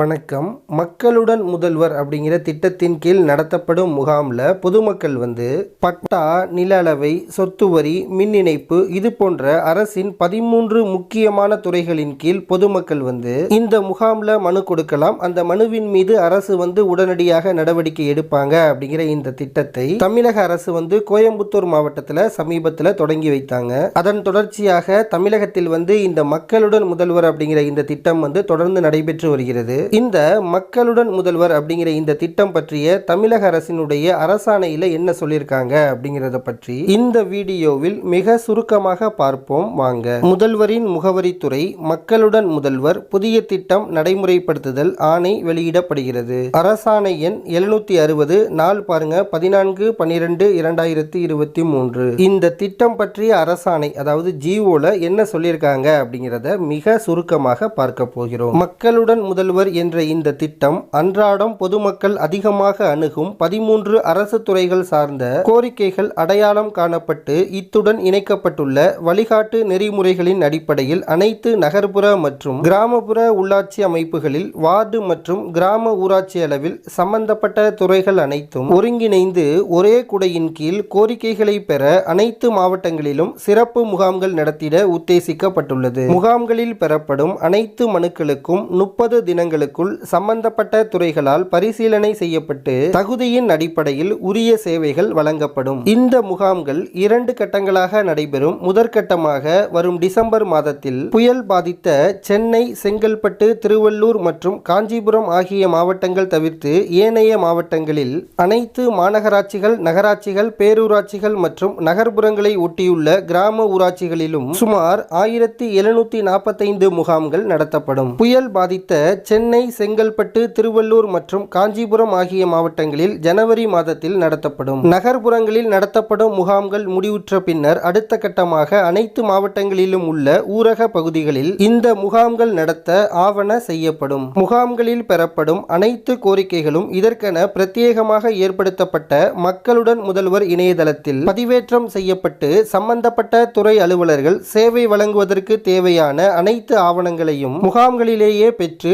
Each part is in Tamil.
வணக்கம். மக்களுடன் முதல்வர் அப்படிங்கிற திட்டத்தின் கீழ் நடத்தப்படும் முகாமில் பொதுமக்கள் வந்து பட்டா நில அளவை சொத்து வரி மின் இணைப்பு இது போன்ற அரசின் பதிமூன்று முக்கியமான துறைகளின் கீழ் பொதுமக்கள் வந்து இந்த முகாமில் மனு கொடுக்கலாம். அந்த மனுவின் மீது அரசு வந்து உடனடியாக நடவடிக்கை எடுப்பாங்க அப்படிங்கிற இந்த திட்டத்தை தமிழக அரசு வந்து கோயம்புத்தூர் மாவட்டத்தில் சமீபத்தில் தொடங்கி வைத்தாங்க. அதன் தொடர்ச்சியாக தமிழகத்தில் வந்து இந்த மக்களுடன் முதல்வர் அப்படிங்கிற இந்த திட்டம் வந்து தொடர்ந்து நடைபெற்று வருகிறது. இந்த மக்களுடன் முதல்வர் அப்படிங்கிற இந்த திட்டம் பற்றிய தமிழக அரசினுடைய அரசாணையில் என்ன சொல்லியிருக்காங்க அப்படிங்கிறத பற்றி இந்த வீடியோவில் மிக சுருக்கமாக பார்ப்போம் வாங்க. முதல்வரின் முகவரித்துறை மக்களுடன் முதல்வர் புதிய திட்டம் நடைமுறைப்படுத்துதல் ஆணை வெளியிடப்படுகிறது. அரசாணை எண் எழுநூத்தி அறுபது நாள் பாருங்க பதினான்கு பன்னிரெண்டு இரண்டாயிரத்தி இருபத்தி மூன்று. இந்த திட்டம் பற்றிய அரசாணை அதாவது ஜிஓல என்ன சொல்லியிருக்காங்க அப்படிங்கிறத மிக சுருக்கமாக பார்க்க போகிறோம். மக்களுடன் முதல்வர் என்ற இந்த திட்டம் அன்றாடம் பொதுமக்கள் அதிகமாக அணுகும் பதிமூன்று அரசு துறைகள் சார்ந்த கோரிக்கைகள் அடையாளம் காணப்பட்டு இத்துடன் இணைக்கப்பட்டுள்ள வழிகாட்டு நெறிமுறைகளின் அடிப்படையில் அனைத்து நகர்ப்புற மற்றும் கிராமப்புற உள்ளாட்சி அமைப்புகளில் வார்டு மற்றும் கிராம ஊராட்சி அளவில் சம்பந்தப்பட்ட துறைகள் அனைத்தும் ஒருங்கிணைந்து ஒரே குடையின் கீழ் கோரிக்கைகளை பெற அனைத்து மாவட்டங்களிலும் சிறப்பு முகாம்கள் நடத்திட உத்தேசிக்கப்பட்டுள்ளது. முகாம்களில் பெறப்படும் அனைத்து மனுக்களுக்கும் முப்பது தினங்களுக்குள் சம்பந்தப்பட்ட துறைகளால் பரிசீலனை செய்யப்பட்டு தகுதியின் அடிப்படையில் உரிய சேவைகள் வழங்கப்படும். இந்த முகாம்கள் இரண்டு கட்டங்களாக நடைபெறும். முதற்கட்டமாக வரும் டிசம்பர் மாதத்தில் புயல் பாதித்த சென்னை செங்கல்பட்டு திருவள்ளூர் மற்றும் காஞ்சிபுரம் ஆகிய மாவட்டங்கள் தவிர்த்து ஏனைய மாவட்டங்களில் அனைத்து மாநகராட்சிகள் நகராட்சிகள் பேரூராட்சிகள் மற்றும் நகர்ப்புறங்களை ஒட்டியுள்ள கிராம ஊராட்சிகளிலும் சுமார் ஆயிரத்தி எழுநூத்தி நாற்பத்தைந்து முகாம்கள் நடத்தப்படும். புயல் பாதித்த சென்னை செங்கல்பட்டு திருவள்ளூர் மற்றும் காஞ்சிபுரம் ஆகிய மாவட்டங்களில் ஜனவரி மாதத்தில் நடத்தப்படும். நகர்ப்புறங்களில் நடத்தப்படும் முகாம்கள் முடிவுற்ற பின்னர் அடுத்த கட்டமாக அனைத்து மாவட்டங்களிலும் உள்ள ஊரக பகுதிகளில் இந்த முகாம்கள் நடத்த ஆவண செய்யப்படும். முகாம்களில் பெறப்படும் அனைத்து கோரிக்கைகளும் இதற்கென பிரத்யேகமாக ஏற்படுத்தப்பட்ட மக்களுடன் முதல்வர் இணையதளத்தில் பதிவேற்றம் செய்யப்பட்டு சம்பந்தப்பட்ட துறை அலுவலர்கள் சேவை வழங்குவதற்கு தேவையான அனைத்து ஆவணங்களையும் முகாம்களிலேயே பெற்று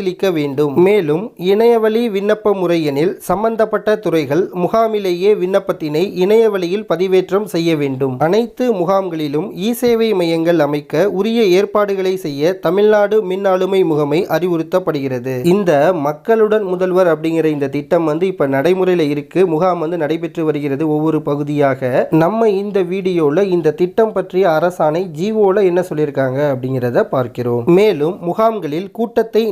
பரிசீலிக்க வேண்டும். மேலும் இணையவழி விண்ணப்ப முறையெனில் சம்பந்தப்பட்ட துறைகள் முகாமிலேயே விண்ணப்பத்தினை இணையவழியில் பதிவேற்றம் செய்ய வேண்டும். அனைத்து முகாம்களிலும் இ சேவை மையங்கள் அமைக்க உரிய ஏற்பாடுகளை செய்ய தமிழ்நாடு மின் ஆளுமை முகமை அறிவுறுத்தப்படுகிறது. இந்த மக்களுடன் முதல்வர் அப்படிங்கிற இந்த திட்டம் வந்து இப்ப நடைமுறையில் இருக்கு. முகாம் வந்து நடைபெற்று வருகிறது ஒவ்வொரு பகுதியாக. நம்ம இந்த வீடியோல இந்த திட்டம் பற்றிய அரசாணை ஜிஓல என்ன சொல்லியிருக்காங்க அப்படிங்கிறத பார்க்கிறோம். மேலும் முகாம்களில் கூட்டத்தை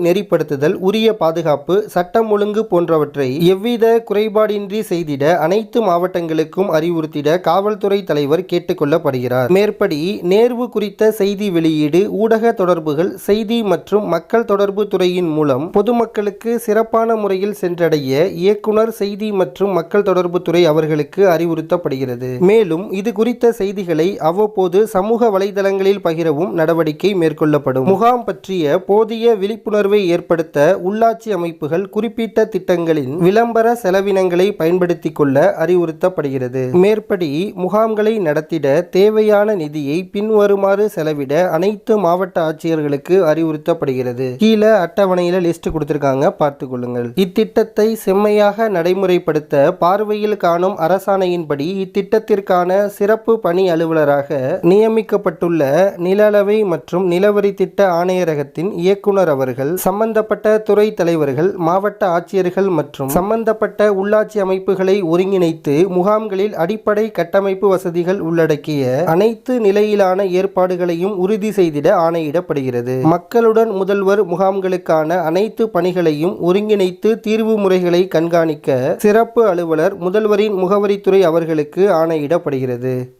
செயல்படுத்துதல் உரிய பாதுகாப்பு சட்டம் ஒழுங்கு போன்றவற்றை எவ்வித குறைபாடின்றி செய்திட அனைத்து மாவட்டங்களுக்கும் அறிவுறுத்திட காவல்துறை தலைவர் கேட்டுக்கொள்ளப்படுகிறார் மேற்படி நேர்வு குறித்த செய்தி வெளியீடு ஊடக தொடர்புகள் செய்தி மற்றும் மக்கள் தொடர்பு துறையின் மூலம் பொதுமக்களுக்கு சிறப்பான முறையில் சென்றடைய இயக்குனர் செய்தி மற்றும் மக்கள் தொடர்பு துறை அவர்களுக்கு அறிவுறுத்தப்படுகிறது. மேலும் இது குறித்த செய்திகளை அவ்வப்போது சமூக வலைதளங்களில் பகிரவும் நடவடிக்கை மேற்கொள்ளப்படும். முகாம் பற்றிய போதிய விழிப்புணர்வை ஏற்படுத்த உள்ளாட்சி அமைப்புகள் குறிப்பிட்ட திட்டங்களின் விளம்பர செலவினங்களை பயன்படுத்திக் கொள்ள அறிவுறுத்தப்படுகிறது. மேற்படி முகாம்களை நடத்திட தேவையான நிதியை பின்வருமாறு செலவிட அனைத்து மாவட்ட ஆட்சியர்களுக்கு அறிவுறுத்தப்படுகிறது. கீழே அட்டவணையில லிஸ்ட் கொடுத்திருக்காங்க. பார்த்து கொள்ளுங்கள். இத்திட்டத்தை செம்மையாக நடைமுறைப்படுத்த பார்வையில் காணும் அரசாணையின்படி இத்திட்டத்திற்கான சிறப்பு பணி அலுவலராக நியமிக்கப்பட்டுள்ள நிலளவை மற்றும் நிலவரி திட்ட ஆணையரகத்தின் இயக்குனர் அவர்கள் சம்பந்த சம்பந்தப்பட்ட துறை தலைவர்கள் மாவட்ட ஆட்சியர்கள் மற்றும் சம்பந்தப்பட்ட உள்ளாட்சி அமைப்புகளை ஒருங்கிணைத்து முகாம்களில் அடிப்படை கட்டமைப்பு வசதிகள் உள்ளடக்கிய அனைத்து நிலையிலான ஏற்பாடுகளையும் உறுதி செய்திட ஆணையிடப்படுகிறது. மக்களுடன் முதல்வர் முகாம்களுக்கான அனைத்து பணிகளையும் ஒருங்கிணைத்து தீர்வு முறைகளை கண்காணிக்க சிறப்பு அலுவலர் முதல்வரின் முகவரித்துறை அவர்களுக்கு ஆணையிடப்படுகிறது.